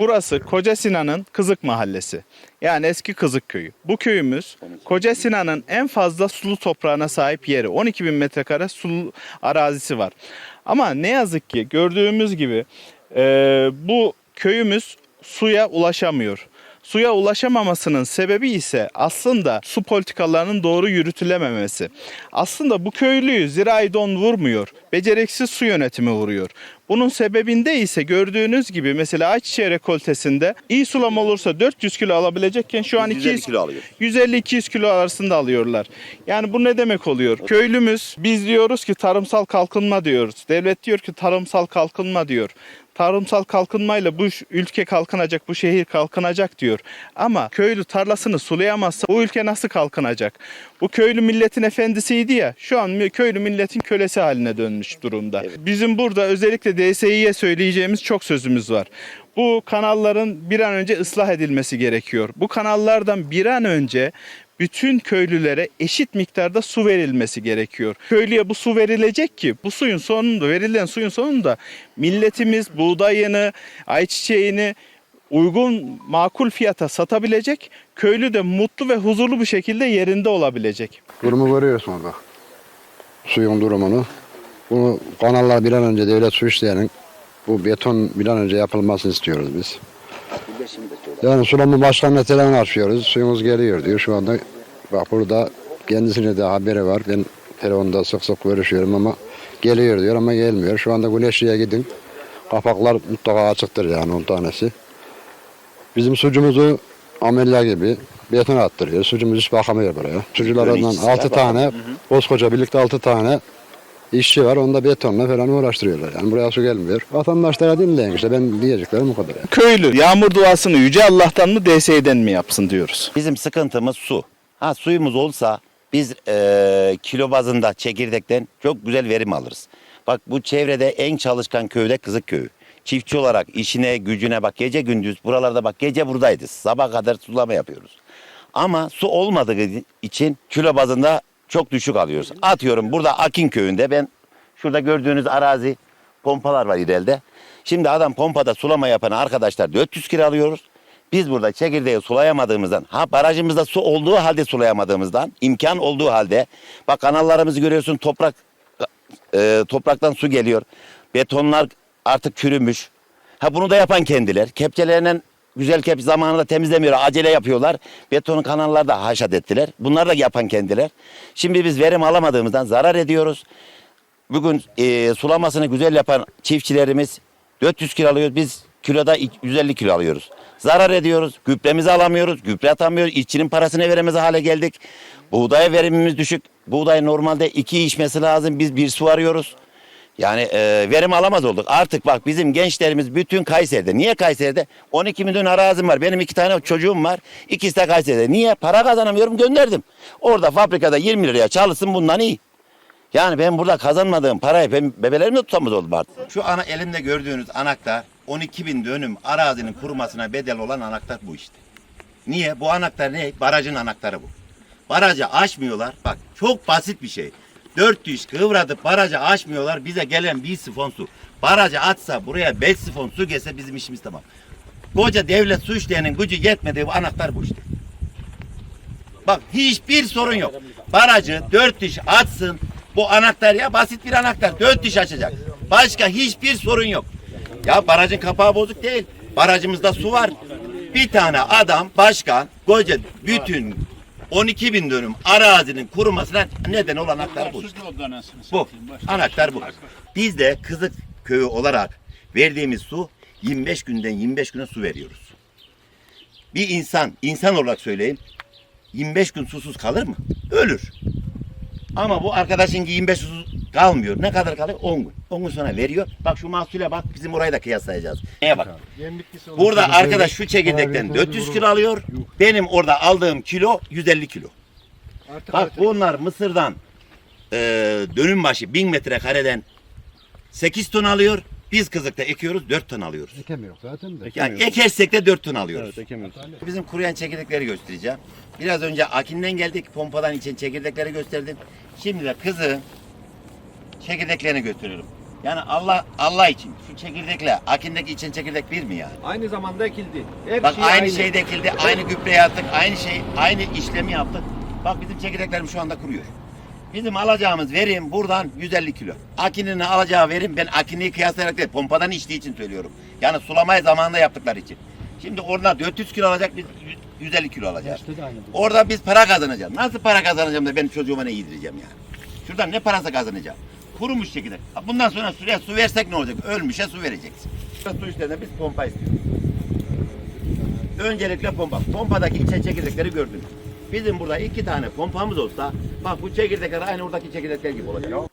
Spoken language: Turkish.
Burası Koca Sinan'ın Kızık Mahallesi. Yani eski Kızık Köyü. Bu köyümüz Koca Sinan'ın en fazla sulu toprağına sahip yeri. 12 bin metrekare sulu arazisi var. Ama ne yazık ki gördüğümüz gibi e, bu köyümüz suya ulaşamıyor. Suya ulaşamamasının sebebi ise aslında su politikalarının doğru yürütülememesi. Aslında bu köylüyü zirai don vurmuyor. Beceriksiz su yönetimi vuruyor. Bunun sebebinde ise gördüğünüz gibi mesela ayçiçeği rekoltesinde iyi sulama olursa 400 kilo alabilecekken şu an 150 200 kilo alıyor. 150-200 kilo arasında alıyorlar. Yani bu ne demek oluyor? Köylümüz biz diyoruz ki tarımsal kalkınma diyoruz. Devlet diyor ki tarımsal kalkınma diyor. Tarımsal kalkınmayla bu ülke kalkınacak, bu şehir kalkınacak diyor. Ama köylü tarlasını sulayamazsa bu ülke nasıl kalkınacak? Bu köylü milletin efendisiydi ya. Şu an köylü milletin kölesi haline dönmüş durumda. Bizim burada özellikle DSİ'ye söyleyeceğimiz çok sözümüz var. Bu kanalların bir an önce ıslah edilmesi gerekiyor. Bu kanallardan bir an önce bütün köylülere eşit miktarda su verilmesi gerekiyor. Köylüye bu su verilecek ki bu suyun sonunda verilen suyun sonunda milletimiz buğdayını, ayçiçeğini uygun makul fiyata satabilecek. Köylü de mutlu ve huzurlu bir şekilde yerinde olabilecek. Durumu görüyorsun bak. Suyun durumunu. Bu kanallar bir an önce devlet su işleyenin bu beton bir an önce yapılmasını istiyoruz biz. Yani sulama başkanına telefon açıyoruz. Suyumuz geliyor diyor. Şu anda bak burada kendisine de haberi var. Ben telefonda sık sık görüşüyorum ama geliyor diyor ama gelmiyor. Şu anda Güneşli'ye gidin. Kapaklar mutlaka açıktır yani 10 tanesi. Bizim sucumuzu amelya gibi beton attırıyor. Sucumuz hiç bakamıyor buraya. Sucularından işçiler 6 tane, koskoca birlikte 6 tane işçi var. Onda betonla falan uğraştırıyorlar. Yani buraya su gelmiyor. Vatandaşlara dinleyin işte ben diyeceklerim bu kadar. Yani. Köylü yağmur duasını yüce Allah'tan mı DSİ'den mi yapsın diyoruz. Bizim sıkıntımız su. Ha suyumuz olsa biz eee, kilo bazında çekirdekten çok güzel verim alırız. Bak bu çevrede en çalışkan köyde Kızık Köyü. Çiftçi olarak işine gücüne bak gece gündüz buralarda bak gece buradayız. Sabah kadar sulama yapıyoruz. Ama su olmadığı için kilo bazında çok düşük alıyoruz. Atıyorum burada Akin köyünde ben şurada gördüğünüz arazi pompalar var ileride. Şimdi adam pompada sulama yapan arkadaşlar 400 kilo alıyoruz. Biz burada çekirdeği sulayamadığımızdan, ha barajımızda su olduğu halde sulayamadığımızdan, imkan olduğu halde, bak kanallarımızı görüyorsun toprak e, topraktan su geliyor. Betonlar artık çürümüş. Ha bunu da yapan kendiler. Kepçelerinden güzel kep zamanında temizlemiyor. Acele yapıyorlar. Betonu kanallarda haşat ettiler. Bunlar da yapan kendiler. Şimdi biz verim alamadığımızdan zarar ediyoruz. Bugün e, sulamasını güzel yapan çiftçilerimiz 400 kilo alıyor. Biz kiloda 150 kilo alıyoruz. Zarar ediyoruz. Gübremizi alamıyoruz. Gübre atamıyoruz. İşçinin parasını veremez hale geldik. Buğday verimimiz düşük. Buğday normalde iki içmesi lazım. Biz bir su arıyoruz. Yani e, verim alamaz olduk. Artık bak bizim gençlerimiz bütün Kayseri'de. Niye Kayseri'de? 12 milyon arazim var. Benim iki tane çocuğum var. İkisi de Kayseri'de. Niye? Para kazanamıyorum gönderdim. Orada fabrikada 20 liraya çalışsın bundan iyi. Yani ben burada kazanmadığım parayı ben bebelerimle tutamaz oldum artık. Şu ana elimde gördüğünüz anahtar 12 bin dönüm arazinin kurumasına bedel olan anahtar bu işte. Niye? Bu anahtar ne? Barajın anahtarı bu. Barajı aşmıyorlar. Bak çok basit bir şey. 400 kıvradıp barajı aşmıyorlar. Bize gelen bir sifon su. Barajı atsa buraya 5 sifon su gelse bizim işimiz tamam. Koca devlet su işleyenin gücü yetmediği bu anahtar bu işte. Bak hiçbir sorun yok. Barajı dört diş açsın. Bu anahtar ya basit bir anahtar. Dört diş açacak. Başka hiçbir sorun yok. Ya barajın kapağı bozuk değil. Barajımızda su var. Bir tane adam başkan koca bütün 12 bin dönüm arazinin kurumasına neden olan anahtar bu. işte. Bu. Anahtar bu. Biz de Kızık köyü olarak verdiğimiz su 25 günden 25 güne su veriyoruz. Bir insan, insan olarak söyleyeyim 25 gün susuz kalır mı? Ölür. Ama bu arkadaşın ki 25 susuz kalmıyor. Ne kadar kalır? 10 gün. 10 gün sonra veriyor. Bak şu mahsule bak bizim orayı da kıyaslayacağız. Neye bak? Burada arkadaş şu çekirdekten 400 kilo alıyor. Benim orada aldığım kilo 150 kilo. Bak bunlar Mısır'dan e, dönüm başı 1000 metrekareden 8 ton alıyor. Biz kızıkta ekiyoruz 4 ton alıyoruz. Ekemiyor zaten de. Yani ekersek de 4 ton alıyoruz. Bizim kuruyan çekirdekleri göstereceğim. Biraz önce Akin'den geldik. Pompadan için çekirdekleri gösterdim. Şimdi de kızı çekirdeklerini gösteriyorum. Yani Allah Allah için şu çekirdekle akindeki için çekirdek bir mi yani? Aynı zamanda ekildi. Her Bak şey aynı, şey dekildi, aynı gübreyi attık, aynı şey, aynı işlemi yaptık. Bak bizim çekirdeklerimiz şu anda kuruyor. Bizim alacağımız verim buradan 150 kilo. Akine'nin alacağı verim ben Akine'yi kıyaslayarak değil, pompadan içtiği için söylüyorum. Yani sulamayı zamanında yaptıkları için. Şimdi orada 400 kilo alacak, biz 150 kilo alacağız. Orada biz para kazanacağız. Nasıl para kazanacağım da ben çocuğuma ne yedireceğim yani? Şuradan ne parası kazanacağım? Kurumuş çekirdek. Bundan sonra suya su versek ne olacak? Ölmüşe su vereceksin. Su işlerinde biz pompa istiyoruz. Öncelikle pompa. Pompadaki içe çekirdekleri gördünüz. Bizim burada iki tane pompamız olsa bak bu çekirdekler aynı oradaki çekirdekler gibi olacak.